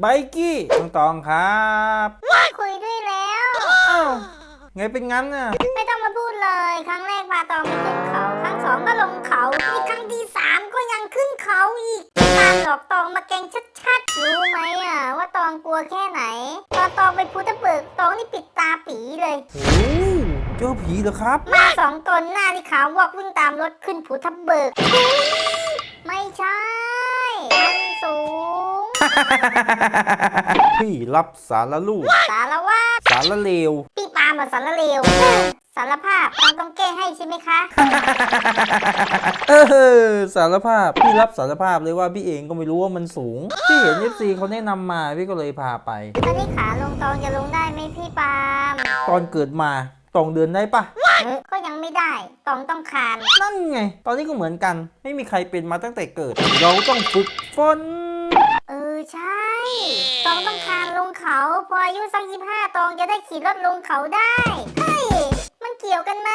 ไบกี้ตองตองครับคุยด้วยแล้วอ้าวไงเป็นงั้นน่ะไม่ต้องมาพูดเลย ครั้งแรกพาตองไปขึ้นเขา ครั้งสองก็ลงเขานี่ครั้งที่สามก็ยังขึ้นเขาอีกตามหลอกตองมาแกล้งชัดๆ รู้ไหมอะว่าตองกลัวแค่ไหน ตอนตองไปภูทะเบิกตองนี่ปิดตาปีเลยโอ้เจอผีเหรอครับ มาสองตนหน้าที่ขาววอกวิ่งตามรถขึ้นภูทับเบิก ไม่ใช่มันสูง พี่รับสารลูก สารว่าสารเลว พี่ปามาสารเลวสารภาพตองต้องแก้ให้ใช่ไหมคะ เออสารภาพ พี่รับสารภาพเลยว่าพี่เองก็ไม่รู้ว่ามันสูง พี่เห็นเอฟซีเขาแนะนำมาพี่ก็เลยพาไป ตอนนี้ขาลงตองจะลงได้ไหมพี่ปาล์มตอนเกิดมาตองเดินได้ปะเอ้อก็ยังไม่ได้ตองต้องคาน นั่นไง ตอนนี้ก็เหมือนกัน ไม่มีใครเป็นมาตั้งแต่เกิด เราต้องฝึกฝนเออ ใช่ตองต้องคานลงเขา พออายุสักยี่ห้าตองจะได้ขี่รถลงเขาได้ เฮ้ย มันเกี่ยวกันไหม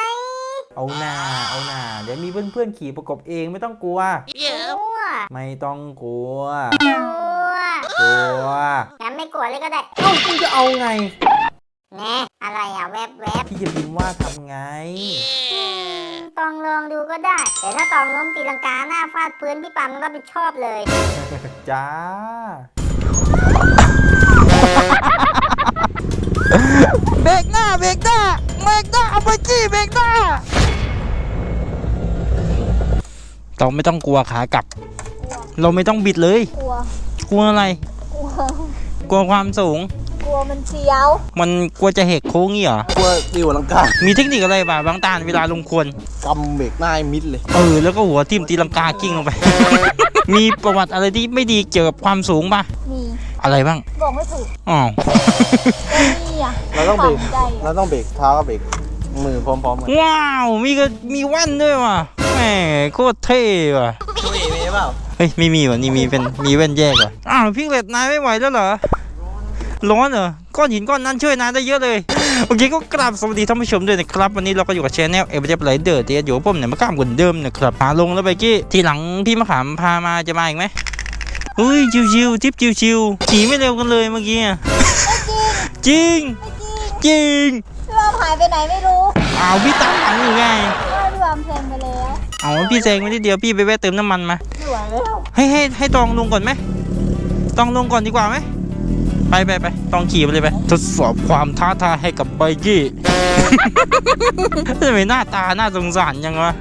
เอาหน้าเอาหน้าเดี๋ยวมีเพื่อนๆขี่ประกบเองไม่ต้องกลัว กลัวไม่ต้องกลัว กลัวกลัวงั้นไม่กลัวเลยก็ได้ เอ้าคุณจะเอาไง แน่อะไรอะแวบแวบพี่จะพิมพ์ว่าทำไงอืมตองลองดูก็ได้ แต่ถ้าตองล้มตีลังกาหน้าฟาดพื้นพี่ปามรับผิดชอบเลย จ้า เบรกหน้าเบรกหน้าเบรกหน้าเอาไปจี้เบรกหน้าต้องไม่ต้องกลัวขากลับ เราไม่ต้องบิดเลย กลัว กลัวอะไร กลัวกลัวความสูง กลัวมันเสียว มันกลัวจะเหกโค้งงี้เหรอ กลัวตีหัวลังกามีเทคนิคอะไรบ้างบางตาลเวลาลงควรกำเบรกหน้าให้มิดเลย เออแล้วก็หัวทิ่มตีลังกากิ้งลงไป มีประวัติอะไรที่ไม่ดีเกี่ยวกับความสูงป่ะ มีอะไรบ้าง บอกไม่ถูกอ๋อก็มีอะเราต้องเบรก ฝังใจเราต้องเบรกเท้ากับเบรกมือพร้อมๆกันว้าว มีก็มีแว่นด้วยว่ะแหมโคตรเท่ว่ะ ช่วยมีเปล่าเฮ้ยไม่มีว่ะนี่มีเป็นมีแว่นแยกว่ะอ้าวพี่เล็ดนายไม่ไหวแล้วเหรอ ร้อนเหรอก้อนหินก้อนนั้นช่วยนายได้เยอะเลยโอเคก็กราบสวัสดีท่านผู้ชมด้วยนะครับ วันนี้เราก็อยู่กับชแนลเอเวอเรสต์ไรเดอร์เดียอยู่กับผมเนี่ยมาข้ามคนเดิมนะครับพาลงแล้วไปกี้ทีหลังพี่มะขามพามาจะมาอีกไหมเฮ้ยชิวๆทิปชิวๆขี่ไม่เร็วกันเลยเมื่อกี้อะจริงจริงพี่วามหายไปไหนไม่รู้อ้าวพี่ตามหลังอยู่ไงว่าพี่วามเพลงไปแล้วเอาพี่แซงไปนิดเดียวพี่ไปแวะเติมน้ำมันมาไม่ไหวแล้วให้ให้ให้ตองลงก่อนไหมตองลงก่อนดีกว่าไหม ไปไปไปตองขี่ไปเลยไป ทดสอบความท้าทายให้กับไบกี้ ทำไมหน้าตาน่าสงสารยังวะ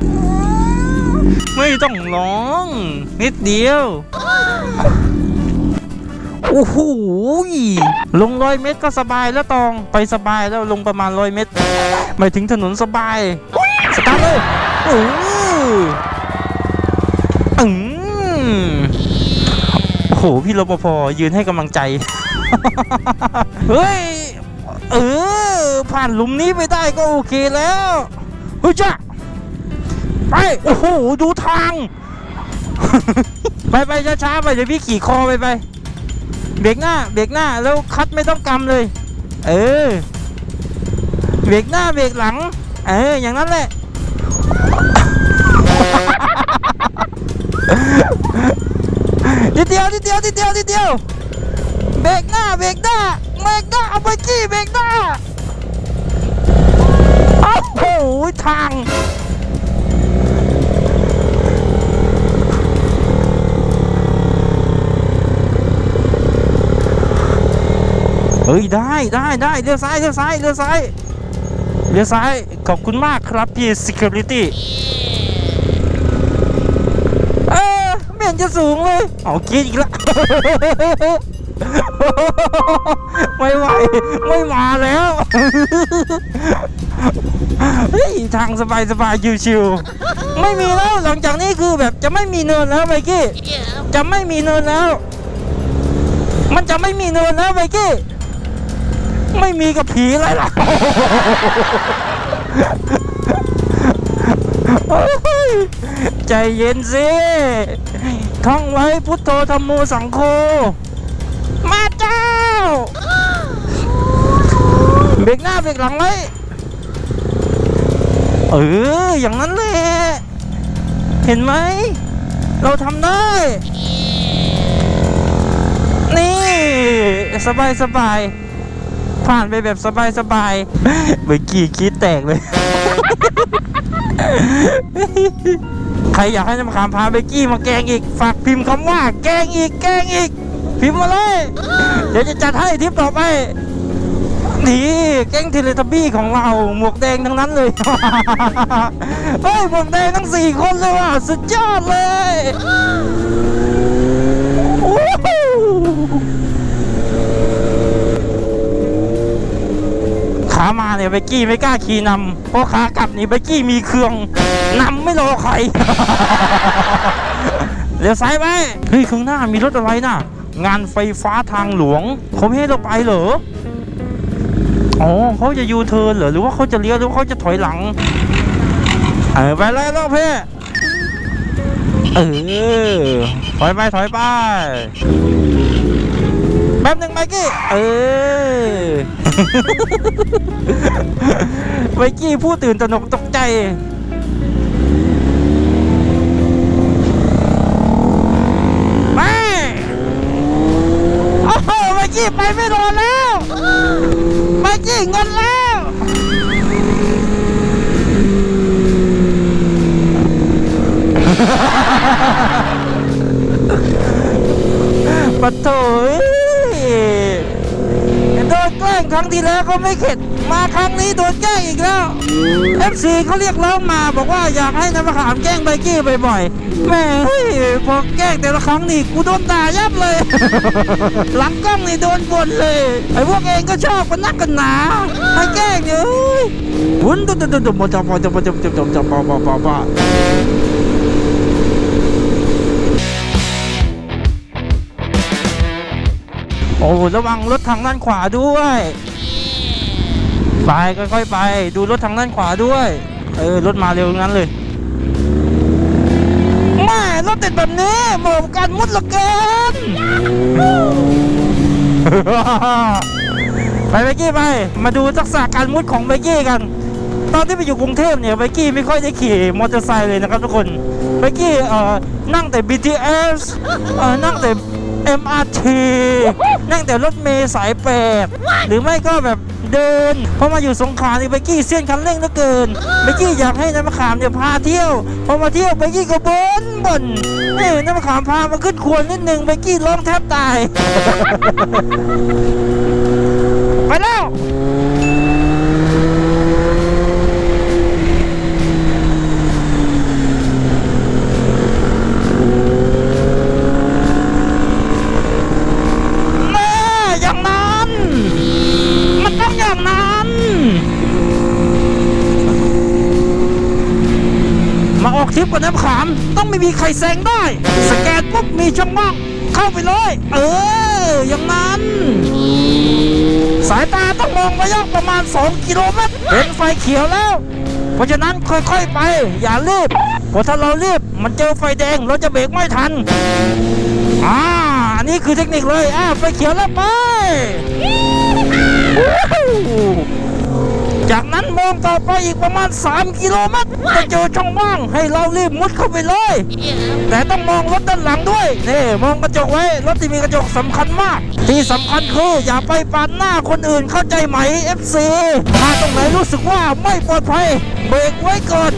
ไม่ต้องร้อง นิดเดียว โอ้โหลงร้อยเมตรก็สบายแล้วตอง ไปสบายแล้วลงประมาณร้อยเมตรหมายถึงถนนสบาย สตาร์ทเลยโอ้อืมโอ้โหพี่รปภยืนให้กำลังใจ เฮ้ย เออ ผ่านหลุมนี้ไปได้ก็โอเคแล้วเฮ้ยจ้าไป โอ้โห ดูทาง ไปไปช้าๆไปเดี๋ยวพี่ขี่คอไปไป เบรกหน้า เบรกหน้า แล้วคัดไม่ต้องกำเลย เออ เบรกหน้า เบรกหลัง เออ อย่างนั้นแหละ ยวนิดเดียวนิดเดียวนิดเดียวเบรกหน้าเบรกหน้าเบรกหน้าเอาไปจี้เบรกหน้าโอ้โหทางเฮ้ยได้ได้ได้เลี้ยวซ้ายเลี้ยวซ้ายเลี้ยวซ้ายเลี้ยวซ้ายขอบคุณมากครับพี่ security เอ อไม่เห็นจะสูงเลย เอากรีดอีกแล้วไม่ไหว ไม่มาแล้วเฮ้ทางสบายสบายๆชิวๆไม่มีแล้วหลังจากนี้คือแบบจะไม่มีเนินแล้วไบกี้ จะไม่มีเนินแล้ว มันจะไม่มีเนินแล้วไบกี้ ไม่มีกับผีอะไรหรอกใจเย็นสิ ท่องไว้พุทโธธรรมโมสังโฆมาเจ้าเบรกหน้าเบรกหลังไว้เอออย่างนั้นแหละเห็นไหม เราทำได้ นี่ สบายสบายผ่านไปแบบสบายสบายเมื่อกี้คิดแตกเลย ใครอยากให้น้ำขามพาเบกกี้มาแกงอีก ฝากพิมพ์คำว่า แกงอีก แกงอีก พิมพ์มาเลย เดี๋ยวจะจัดให้ทริปต่อไปนี่แก๊งเทเลทบบี้ของเรา หมวกแดงทั้งนั้นเลย เฮ้ย หมวกแดงทั้งสี่คนเลยว่ะ สุดยอดเลยโอ้โหขามาเนี่ยเบกกี้ไม่กล้าขี่นำเพราะขากลับนี่เบกกี้มีเครื่องนำไม่รอใครเลี้ยวซ้ายไปเฮ้ยข้างหน้ามีรถอะไรน่ะ งานไฟฟ้าทางหลวงเขาไม่ให้เราไปเหรออ๋อเขาจะยูเทิร์นเหรอหรือว่าเขาจะเลี้ยวหรือว่าเขาจะถอยหลังเออไปเลยลูกพี่เออถอยไปถอยไป แป๊บหนึ่งไมกี้ เออ ไมกี้พูดตื่นตระหนกตกใจ ไป โอ้โห ไมกี้ไปไม่รอแล้ว ไมกี้เงินแล้ว ปะโถเอ้ยโดน แกล้งครั้งที่แล้วก็ไม่เข็ด มาครั้งนี้โดนแกล้งอีกแล้ว FC เขาเรียกร้องมาบอกว่าอยากให้น้ำมะขามแกล้งไบกี้บ่อยๆแม่เฮ้ยพอแกล้งแต่ละครั้งนี่กูโดนด่ายับเลย หลังกล้องนี่โดนบ่นเลยไอ้พวกเองก็ชอบกันนักกันหนาให้แกล้งเนี่ยเอ้ยวุ้นดุดดุดดุดดุดจับจับจับจับจับจับจับปะปะปะปะโอ้ระวังรถทางด้านขวาด้วย ไปค่อยๆไป ดูรถทางด้านขวาด้วย เออรถมาเร็วงั้นเลยแม่รถติดแบบนี้เหมาะกับการมุดเหละเกินไปเบกกี้ไป มาดูทักษะการมุดของเบกกี้กัน ตอนที่ไปอยู่กรุงเทพเนี่ยเบกกี้ไม่ค่อยได้ขี่มอเตอร์ไซค์เลยนะครับทุกคนเบกกี้เอ่อนั่งแต่ BTS เอ่อนั่งแต่ MRT นั่งแต่รถเมล์สายแปดหรือไม่ก็แบบเดินพอมาอยู่สงขลานี่เบกกี้เสี้ยนคันเร่งเหลือเกินเบกกี้อยากให้นายมะขามเนี่ยพาเที่ยว พอมาเที่ยวเบกกี้ก็บ่นบ่นเอ้ยนายมะขามพามาขึ้นควรนิดนึงเบกกี้ร้องแทบตาย ไปแล้ว แม่อย่างนั้น มันต้องอย่างนั้น มา ออกทริปกับน้ำขาม ต้องไม่มีใครแซงได้ สแกนปุ๊บมีช่องว่างเข้าไปเลย เออ อย่างนั้น สายตาต้องมองระยะประมาณ 2 กิโลเมตรเห็นไฟเขียวแล้ว เพราะฉะนั้นค่อยๆไป อย่ารีบเพราะถ้าเรารีบมันเจอไฟแดงเราจะเบรกไม่ทันอ่าอันนี้คือเทคนิคเลยอ่าไฟเขียวแล้วไป นั้นมองต่อไปอีกประมาณ 3 กิโลเมตรจะเจอช่องว่างให้เรารีบมุดเข้าไปเลย แต่ต้องมองรถด้านหลังด้วยนี่มองกระจกไว้รถที่มีกระจกสำคัญมาก ที่สำคัญคืออย่าไปปาดหน้าคนอื่นเข้าใจไหม FC มาตรงไหนรู้สึกว่าไม่ปลอดภัยเบรกไว้ก่อน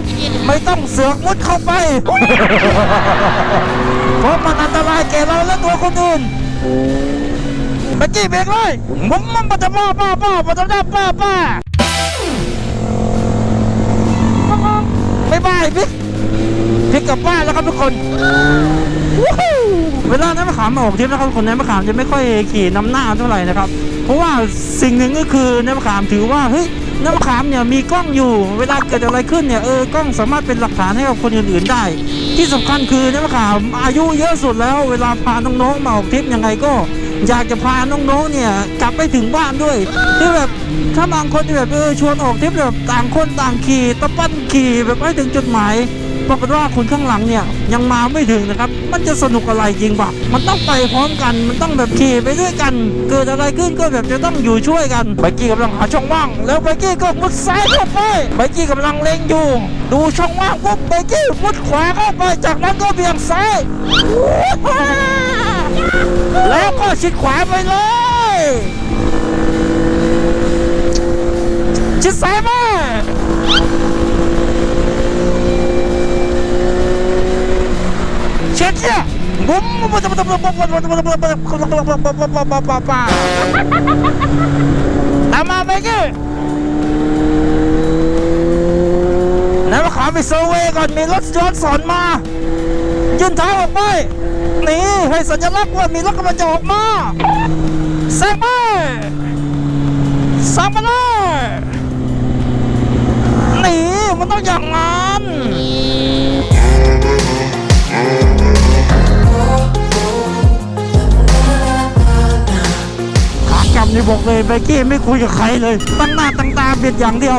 ไม่ต้องเสือกมุดเข้าไป เพราะมันอันตรายแก่เราและตัวคนอื่นเมื่อกี้เบรกเลยมุมมันปัตตาป้าป้าป้าปัตตาป้าป้า บ๊ายบายพี่พี่กลับบ้านแล้วครับทุกคนเวลาน้ำมะขามมาออกทริปนะครับคนน้ำมะขามจะไม่ค่อยขี่นำหน้าเท่าไหร่นะครับ เพราะว่าสิ่งหนึ่งก็คือน้ำมะขามถือว่าเฮ้ยน้ำมะขามเนี่ยมีกล้องอยู่ เวลาเกิดอะไรขึ้นเนี่ยเออกล้องสามารถเป็นหลักฐานให้กับคนอื่นๆได้ ที่สำคัญคือน้ำมะขามอายุเยอะสุดแล้ว เวลาพาน้องๆมาออกทริปยังไงก็ อยากจะพาน้องๆเนี่ยกลับไปถึงบ้านด้วยที่แบบถ้าบางคนที่แบบเออชวนออกทริปแบบต่างคนต่างขี่ตะปั้นขี่แบบให้ถึงจุดหมายปรากฏว่าคนข้างหลังเนี่ยยังมาไม่ถึงนะครับ มันจะสนุกอะไรจริงปะมันต้องไปพร้อมกัน มันต้องแบบขี่ไปด้วยกัน เกิดอะไรขึ้นก็แบบจะต้องอยู่ช่วยกันไบกี้กำลังหาช่องว่าง แล้วไบกี้ก็มุดซ้ายเข้าไปไบกี้กำลังเล็งอยู่ ดูช่องว่างปุ๊บไบกี้มุดขวาเข้าไป จากนั้นก็เบี่ยงซ้าย แล้วก็ชิดขวาไปเลย ชิดซ้ายมาเช็ดเนี่ยบุ้มบุ้มบุ้มบุ้มบุ้มบุ้มบุ้มบุ้มบุ้มบุ้มบุ้มบุ้มบุ้มบุ้มบุ้มบุ้มบุ้มตามมาไปกี้ไหนมาขอไปเซอร์เวย์ก่อนมีรถย้อนสอนมายื่นเท้าออกไป นี่ให้สัญลักษณ์ว่ามีรถกำลังจะออกมาแซงไปแซงมาเลยนี่มันต้องอย่างนั้นขากลับนี่บอกเลยเบกกี้ไม่คุยกับใครเลยตั้งหน้าตั้งตาเบียดอย่างเดียว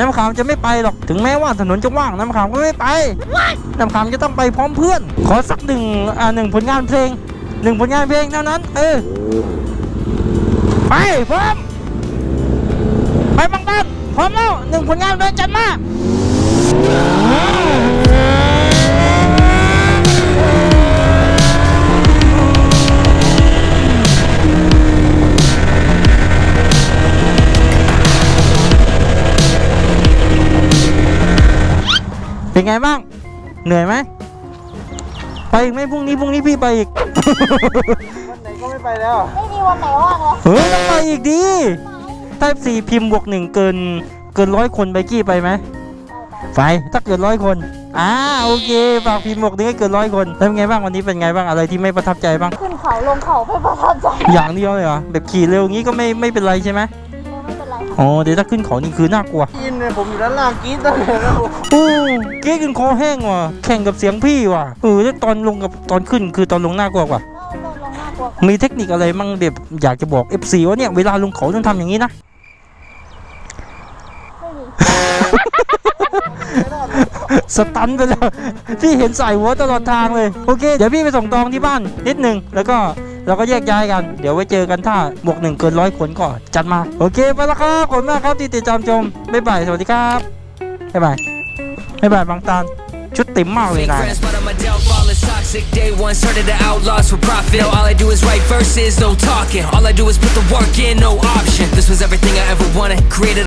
น้ำมะขามจะไม่ไปหรอกถึงแม้ว่าถนนจะว่างน้ำมะขามก็ไม่ไปน้ำมะขามจะต้องไปพร้อมเพื่อน ขอสักหนึ่งอ่าหนึ่งผลงานเพลงหนึ่งผลงานเพลงเท่านั้น เออไปพร้อมไปบางบ้านพร้อมแล้วหนึ่งผลงานเพลงจัดมา เป็นไงบ้าง เหนื่อยไหม ไปอีกไหมพรุ่งนี้พรุ่งนี้พี่ไปอีก วันไหนก็ไม่ไปแล้ว ไม่มีวันไหนว่างเลยเฮ้ยต้องไปอีกดีถ้าสี่พิมพ์บวกหนึ่งเกิน เกินร้อยคนไปกี้ไปไหม ไปถ้าเกินร้อยคน อ่าโอเคฝากพิมพ์บวกหนึ่งให้เกินร้อยคนแล้วเป็นไงบ้างวันนี้เป็นไงบ้างอะไรที่ไม่ประทับใจบ้าง ขึ้นเขาลงเขาไม่ประทับใจ อย่างเดียวเลยเหรอแบบขี่เร็วงี้ก็ไม่ไม่เป็นไรใช่ไหมไม่เป็นไร อ๋อเดี๋ยวถ้าขึ้นเขานี่คือน่ากลัวกินเนี่ยผมอยู่ด้านล่างกรีดตั้งแต่แล้วโอ้เก๊กันคอแห้งว่ะแข่งกับเสียงพี่ว่ะเออแล้วตอนลงกับตอนขึ้นคือตอนลงน่ากลัวกว่า ลงลงน่ากลัวมีเทคนิคอะไรมั่งแบบอยากจะบอก FC ว่าเนี่ยเวลาลงเขาต้องทำอย่างนี้นะ ไม่มีสตันไปแล้ว พี่เห็นใส่หัวตลอดทางเลย โอเค เดี๋ยวพี่ไปส่งตองที่บ้านนิดหนึ่งแล้วก็ เราก็แยกย้ายกัน เดี๋ยวไว้เจอกันถ้าบวกหนึ่งเกินร้อยคนก็จัดมา โอเคไปแล้วครับขอบคุณมากครับที่ติดตามชมบ๊ายบายสวัสดีครับบ๊ายบายบ๊ายบายบางตาลชุดติ๋มมากเลยนะ toxic Day one started the outlaws for profit. All I do is write verses, no talking. All I do is put the work in, no option. This was everything I ever wanted. Created